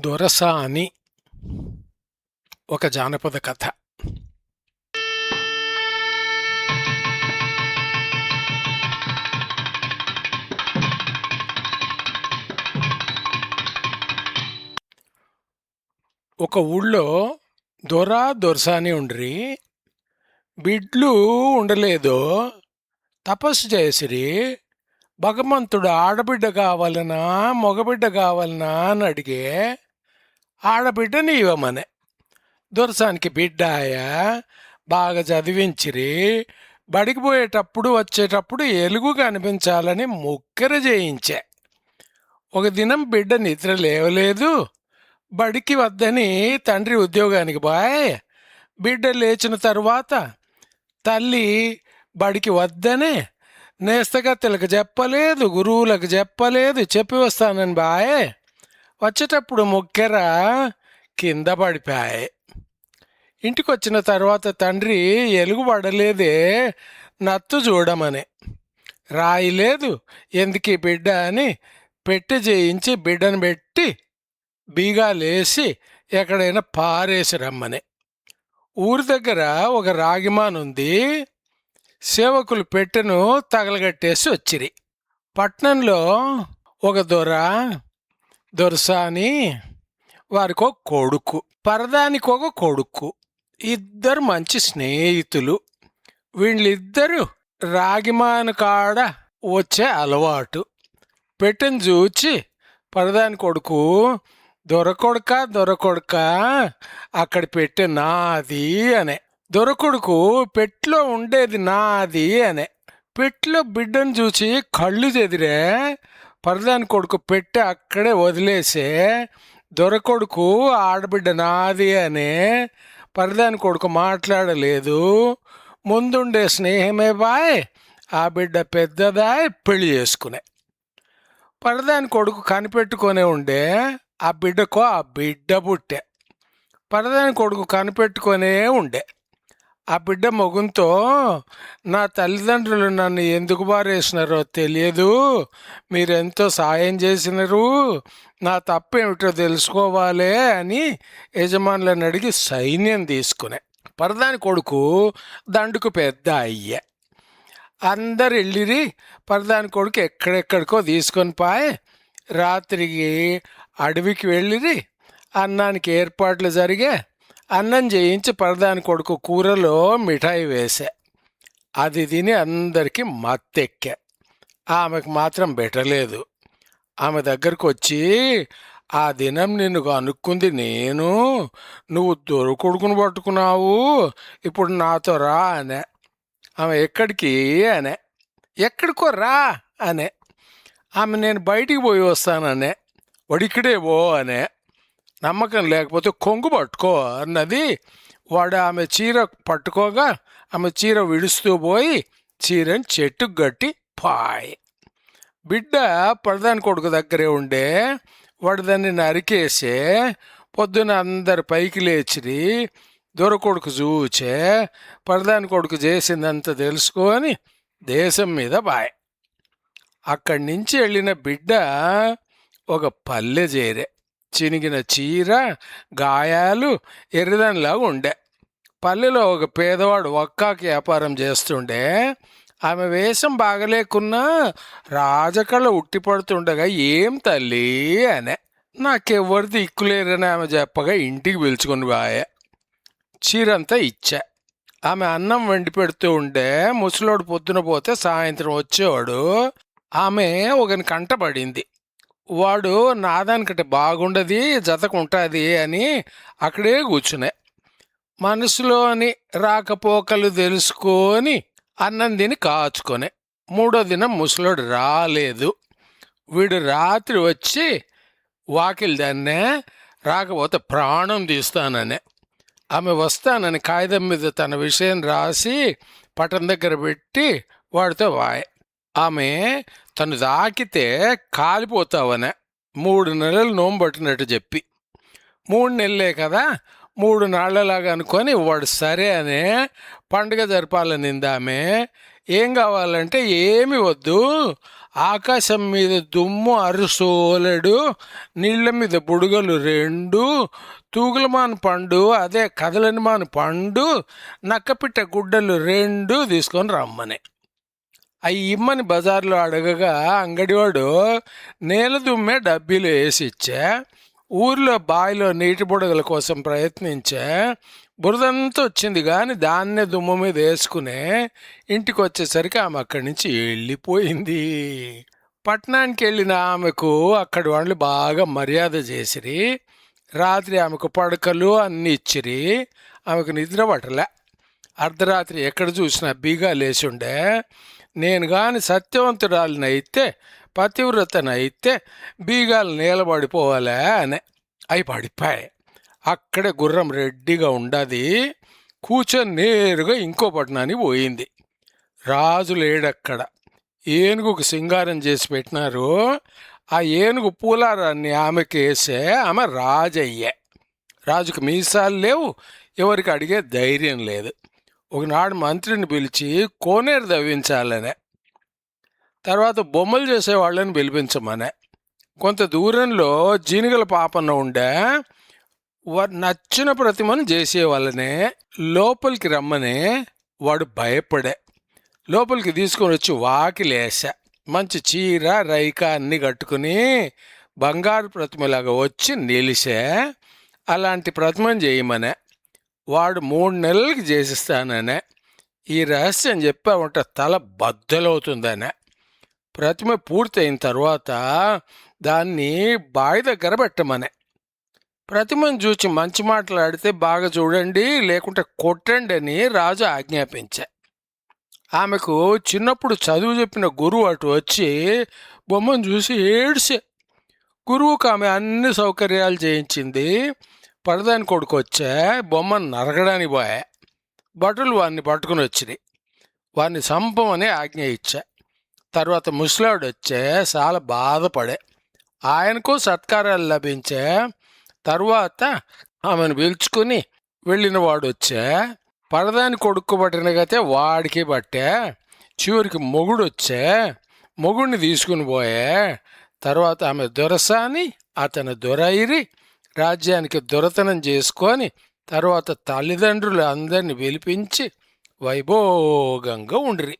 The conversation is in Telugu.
దొరస అని ఒక జానపద కథ. ఒక ఊళ్ళో దొర దొరసాని ఉండ్రి. బిడ్లు ఉండలేదు. తపస్సు చేసిరి. భగవంతుడు ఆడబిడ్డ కావాలనా మగబిడ్డ కావాలనా అని అడిగే ఆడబిడ్డని ఇవ్వమనే దొరసానికి బిడ్డ ఆయా బాగా చదివించిరి బడికి పోయేటప్పుడు వచ్చేటప్పుడు ఎలుగు కనిపించాలని ముక్కర చేయించే ఒక దినం బిడ్డ నిద్ర లేవలేదు బడికి వద్దని తండ్రి ఉద్యోగానికి బాయ్ బిడ్డ లేచిన తరువాత తల్లి బడికి వద్దనే నేస్తగత్తెలకు చెప్పలేదు గురువులకు చెప్పలేదు చెప్పి వస్తానని బాయ్. వచ్చేటప్పుడు ముక్కెర కింద పడిపోయాయి ఇంటికి వచ్చిన తర్వాత తండ్రి ఎలుగు పడలేదే నత్తు చూడమని. రాయి లేదు ఎందుకు బిడ్డ అని పెట్టి చేయించి బిడ్డను పెట్టి బీగాలేసి ఎక్కడైనా పారేసి రమ్మని. ఊరి దగ్గర ఒక రాగిమాన్ ఉంది సేవకులు పెట్టెను తగలగట్టేసి వచ్చిరి. పట్నంలో ఒక దొర దొరసాని వారికి ఒక కొడుకు పరదానికి ఒక కొడుకు ఇద్దరు మంచి స్నేహితులు వీళ్ళిద్దరూ రాగిమాను కాడ వచ్చే అలవాటు. పెట్టెను చూచి పరదాని కొడుకు దొరకొడక దొరకొడక అక్కడ పెట్టె నాది అనే. దొరకొడుకు పెట్లో ఉండేది నాది అనే. పెట్లో బిడ్డను చూసి కళ్ళు చెదిరే పరదాని కొడుకు పెట్టి అక్కడే వదిలేసే దొరకొడుకు ఆడబిడ్డ నాది అనే పరదాని కొడుకు మాట్లాడలేదు. ముందుండే స్నేహమే బాయ్ ఆ బిడ్డ పెద్దదాయ్ పెళ్ళి చేసుకునే. పరదాని కొడుకు కనిపెట్టుకొనే ఉండే ఆ బిడ్డకో ఆ బిడ్డ పుట్టే. పరదాని కొడుకు కనిపెట్టుకొనే ఉండే. ఆ బిడ్డ మొగుంతో నా తల్లిదండ్రులు నన్ను ఎందుకు బారేసినారో తెలియదు. మీరెంతో సాయం చేసినారు. నా తప్పేమిటో తెలుసుకోవాలే అని యజమానులను అడిగి సైన్యం తీసుకునే. పరదాని కొడుకు దండుకు పెద్ద అయ్యే. అందరు వెళ్ళిరి పరదాని కొడుకు ఎక్కడెక్కడికో తీసుకొని పాయ్. రాత్రికి అడవికి వెళ్ళిరి అన్నానికి ఏర్పాట్లు జరిగే. అన్నం చేయించి పరదాని కొడుకు కూరలో మిఠాయి వేసా. అది తిని అందరికీ మత్తెక్కే. ఆమెకు మాత్రం పెట్టలేదు ఆమె దగ్గరకు వచ్చి ఆ దినం నిన్ను అనుకుంది నేను. నువ్వు దొరకొడుకును పట్టుకున్నావు. ఇప్పుడు నాతో రా అనే. ఆమె ఎక్కడికి? అనే. ఎక్కడికో రా అనే. ఆమె నేను బయటికి పోయి వస్తాననే. వడికిడే పో అనే. నమ్మకం లేకపోతే కొంగు పట్టుకో అన్నది. వాడు ఆమె చీర పట్టుకోగా ఆమె చీర విడుస్తూ పోయి చీరని చెట్టుకు గట్టి పాయ్. బిడ్డ ప్రధాని కొడుకు దగ్గరే ఉండే వాడు దాన్ని నరికేసే పొద్దున అందరు పైకి లేచిరి దొర కొడుకు చూచే ప్రధాని కొడుకు చేసిందంత తెలుసుకొని దేశం మీద బాయ్ అక్కడి నుంచి వెళ్ళిన బిడ్డ ఒక పల్లె చేరే. చినిగిన చీర గాయాలు ఎర్రదనిలాగా ఉండే. పల్లెలో ఒక పేదవాడు ఒక్కాకి వ్యాపారం చేస్తుండే. ఆమె వేషం బాగలేకున్నా రాజకళ ఉట్టిపడుతుండగా ఏం తల్లి అనే. నాకెవ్వరు దిక్కులేరని ఆమె చెప్పగా ఇంటికి పిలుచుకుని బాయే చీరంతా ఇచ్చా. ఆమె అన్నం వండి పెడుతూ ఉండే. ముసలోడు పొద్దున పోతే సాయంత్రం వచ్చేవాడు. ఆమె ఒకని కంటపడింది. వాడు నాదానికంటే బాగుండది జతకుంటుంది అని అక్కడే కూర్చునే. మనసులోని రాకపోకలు తెలుసుకొని అన్నం తిని కాచుకొనే. మూడో దినం ముసలోడు రాలేదు. వీడు రాత్రి వచ్చి వాకిలి దాన్నే రాకపోతే ప్రాణం తీస్తాననే. ఆమె వస్తానని కాగితం మీద తన విషయం రాసి పటం దగ్గర పెట్టి వాడితో వాయే ఆమె తను తాకితే కాలిపోతావనే మూడు నెలలు నోంబట్టినట్టు చెప్పి. మూడు నెలలే కదా మూడు నాళ్ళలాగా అనుకొని వాడు సరే అనే పండుగ జరపాలని ఆమె. ఏం కావాలంటే ఏమి వద్దు ఆకాశం మీద దుమ్ము అరుసోలడు నీళ్ళ మీద బుడుగలు రెండు తూగులమాను పండు అదే కదలనిమాను పండు నక్కపిట్ట గుడ్డలు రెండు తీసుకొని రమ్మని. అవి ఇమ్మని బజార్లో అడగగా అంగడివాడు నేల దుమ్మే డబ్బీలు వేసి ఇచ్చా ఊర్లో బావిలో నీటి బుడగల కోసం ప్రయత్నించా బురదంతా వచ్చింది కానీ దాన్నే దుమ్ము మీద వేసుకునే ఇంటికి వచ్చేసరికి ఆమె అక్కడి నుంచి వెళ్ళిపోయింది. పట్టణానికి వెళ్ళిన ఆమెకు అక్కడి వాళ్ళు బాగా మర్యాద చేసిరి. రాత్రి ఆమెకు పడకలు అన్నీ ఇచ్చిరి. ఆమెకు నిద్ర పట్టలే. అర్ధరాత్రి ఎక్కడ చూసినా బీగా లేచి ఉండే నేను కానీ సత్యవంతురాలినైతే పతివ్రతనైతే బీగాలు నీలబడిపోవాలే అని అవి పడిపాయి అక్కడే గుర్రం రెడ్డిగా ఉండది కూర్చొని నేరుగా ఇంకో పట్టణానికి పోయింది. రాజు లేడక్కడ. ఏనుగుకు సింగారం చేసి పెట్టినారు. ఆ ఏనుగు పూలారాన్ని ఆమెకి వేసే ఆమె రాజయ్యే. రాజుకు మీసాలు లేవు ఎవరికి అడిగే ధైర్యం లేదు. ఒకనాడు మంత్రిని పిలిచి కోనేరు దవ్వించాలనే తర్వాత బొమ్మలు చేసే వాళ్ళని పిలిపించమనే. కొంత దూరంలో జీనిగల పాపన్న ఉండే నచ్చిన ప్రతిమను చేసేవాళ్ళనే లోపలికి రమ్మని వాడు భయపడే. లోపలికి తీసుకొని వచ్చి వాకిలేసా మంచి చీర రైక అన్ని కట్టుకుని బంగారు ప్రతిమలాగా వచ్చి నిలిసే. అలాంటి ప్రతిమను చేయమనే. వాడు మూడు నెలలకి చేసిస్తాననే ఈ రహస్యం చెప్పామంటే తల బద్దలవుతుందనే. ప్రతిమ పూర్తయిన తర్వాత దాన్ని బావి దగ్గర పెట్టమనే. ప్రతిమను చూచి మంచి మాట్లాడితే బాగా చూడండి లేకుంటే కొట్టండి అని రాజు ఆజ్ఞాపించా. ఆమెకు చిన్నప్పుడు చదువు చెప్పిన గురువు అటు వచ్చి బొమ్మను చూసి ఏడ్చే. గురువుకు ఆమె అన్ని సౌకర్యాలు చేయించింది. పరదాని కొడుకు వచ్చే బొమ్మను నరగడానికి పోయా భటులు వాడిని పట్టుకుని వచ్చినాయి వారిని సంపమని ఆజ్ఞ ఇచ్చా. తర్వాత ముసలాడు వచ్చే చాలా బాధపడే. ఆయనకు సత్కారాలు లభించే తరువాత ఆమెను పిలుచుకుని వెళ్ళిన వాడు వచ్చే పరదాని కొడుకు పట్టిన గతే వాడికి పట్టే చివరికి మొగుడు వచ్చే మొగుడిని తీసుకుని పోయే తర్వాత ఆమె దొరసాని అతను దొరైరి రాజ్యానికి దొరతనం చేసుకొని తర్వాత తల్లిదండ్రులు అందరిని పిలిపించి వైభోగంగా ఉండ్రి.